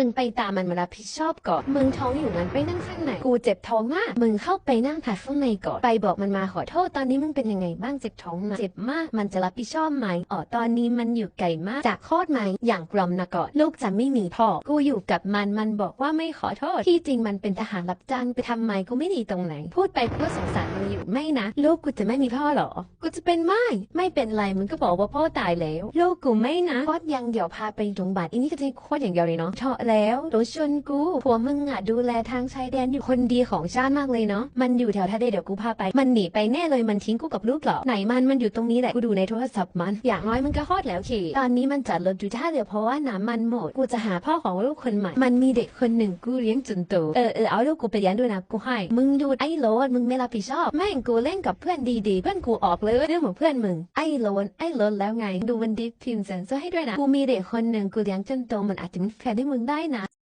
มึงไปตามมันมารับผิดชอบก่อน มึงท้องอยู่งั้นไปนั่งข้างในกูเจ็บท้องมาก มึงเข้าไปนั่งผัดข้างในก่อน ไปบอกมันมาขอโทษ ตอนนี้มึงเป็นยังไงบ้าง เจ็บท้องไหมเจ็บมาก มันจะรับผิดชอบไหมอ๋อ ตอนนี้มันอยู่ไกลมาก จากคลอดไหมอย่างกลอมนะก่อน ลูกจะไม่มีพ่อ กูอยู่กับมัน มันบอกว่าไม่ขอโทษ ที่จริงมันเป็นทหารรับจ้างไปทำไมกูไม่ดีตรงไหน พูดไปเพื่อสงสารมันอยู่ ไม่นะ ลูกกูจะไม่มีพ่อเหรอ กูจะเป็นไม่ ไม่เป็นไร มึงก็บอกว่าพ่อตายแล้ว ลูกกูไม่นะคลอดยังเดี๋ยวพาไปโรงพยาบาลอันนี้ก็จะคลอดอย่างเดียวเลยเนาะแล้วรถชนกูผัวมึงอะดูแลทางชายแดนอยู่คนดีของชาติมากเลยเนาะมันอยู่แถวทะเลเดี๋ยวกูพาไป มันหนีไปแน่เลยมันทิ้งกูกับลูกเหรอไหนมันมันอยู่ตรงนี้แหละกูดูในโทรศัพท์มัน อย่างน้อยมันก็คลอดแล้วขี่ตอนนี้มันจัดรถอยู่ท่าเรือเพราะว่าน้ำมันหมดกูจะหาพ่อของลูกคนใหม่มันมีเด็กคนหนึ่งกูเลี้ยงจนโตเออเออเอาลูกกูไปเลี้ยงด้วยนะกูให้มึงหยุดไอ้โลนมึงไม่รับผิดชอบแม่งกูเล่นกับเพื่อนดีๆเพื่อนกูออกเลยเรื่องของเพื่อนมึงไอ้โลนไอ้โลนแล้วไง ดูมันดิพิมพ์เซนเซอร์ให้ด้วยนะกูมีเด็กคนหนึ่งกูเลี้ยงจนโตมันอาจจะเป็นแฟนให้มึงได้นะ